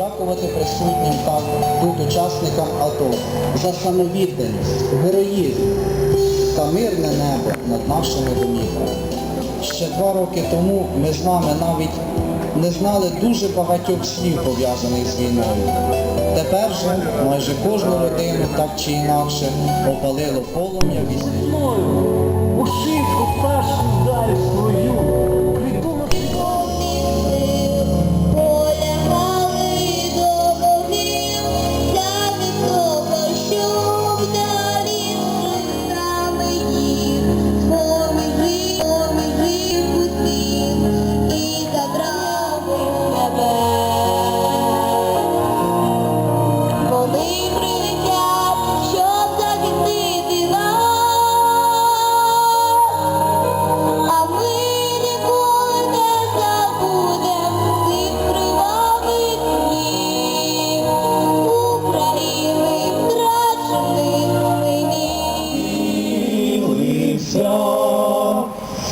подякувати присутнім та тут учасникам АТО за самовідданість, героїзм та мирне небо над нашими домівками. Ще два роки тому ми з вами навіть не знали дуже багатьох слів пов'язаних з війною. Тепер же майже кожну родину так чи інакше опалило полум'я війни.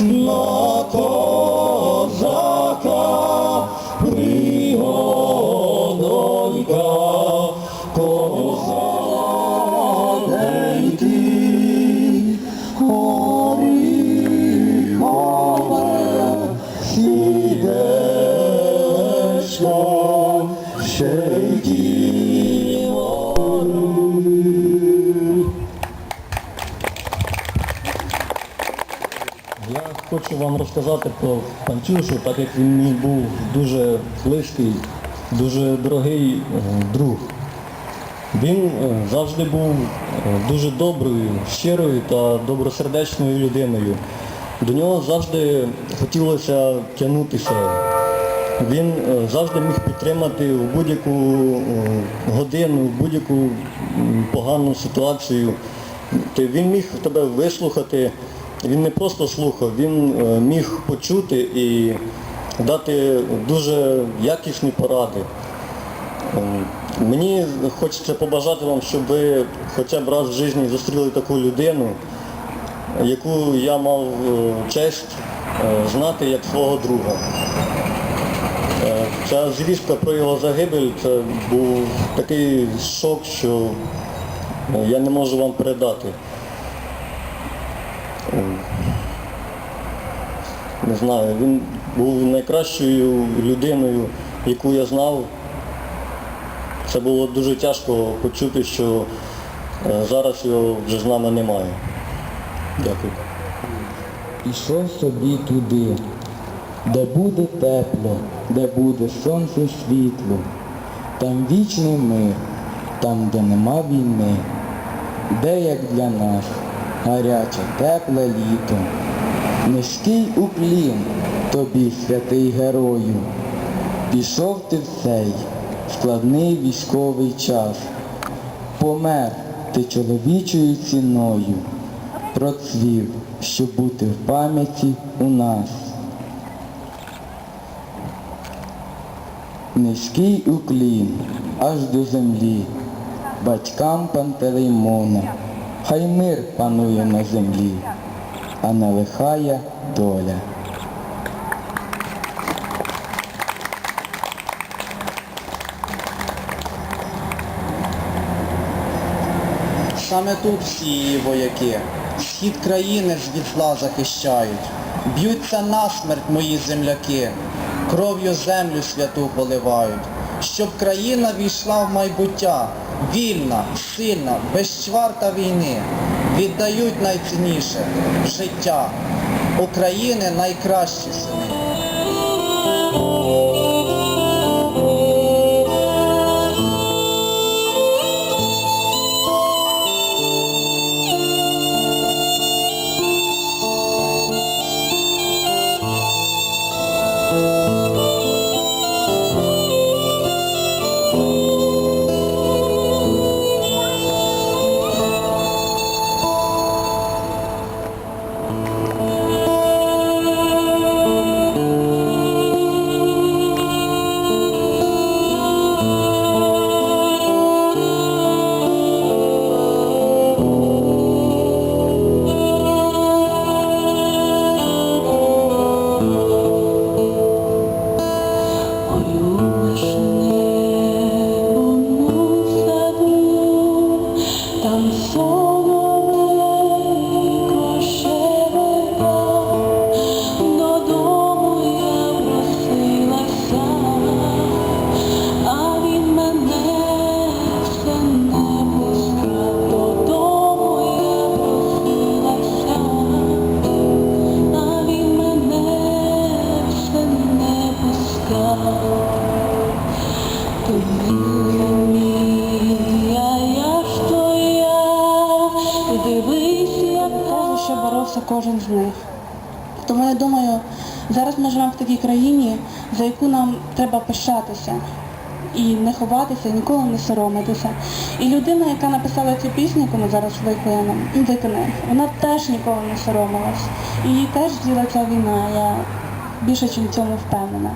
На Я хочу вам розказати про Панчушу, так як він мій був дуже близький, дуже дорогий е, друг. Він е, завжди був е, дуже доброю, щирою та добросердечною людиною. До нього завжди хотілося тягнутися. Він завжди міг підтримати в будь-яку годину, в будь-яку погану ситуацію. Він міг тебе вислухати, він не просто слухав, він е, міг почути і дати дуже якісні поради. Ем, Мені хочеться побажати вам, щоб ви хоча б раз в житті зустріли таку людину, яку я мав е, честь е, знати як свого друга. Ця звістка про його загибель це був такий шок, що я не можу вам передати. Не знаю, він був найкращою людиною, яку я знав. Це було дуже тяжко почути, що е, зараз його вже з нами немає. Дякую. Пішов собі туди, де буде тепло, де буде сонце світло, там вічний мир, там, де нема війни, де як для нас гаряче, тепле літо. Низький уклін тобі, святий герою, пішов ти в цей складний військовий час, помер ти чоловічою ціною. Процвів, щоб бути в пам'яті у нас. Низький уклін аж до землі, батькам Пантелеймона, хай мир панує на землі, а не лихая доля. Саме тут всі її вояки, схід країни від зла захищають. Б'ються насмерть мої земляки, кров'ю землю святу поливають, щоб країна війшла в майбуття, вільна, сильна, без чварта війни. Віддають найцінніше життя. України найкращі сини. Кажу, що боровся кожен з них. Тому я думаю, зараз ми живемо в такій країні, за яку нам треба пишатися і не ховатися, і ніколи не соромитися. І людина, яка написала цю пісню, яку ми зараз виконуємо, вона теж ніколи не соромилась. І її теж діла ця війна. Я більше, ніж в цьому впевнена.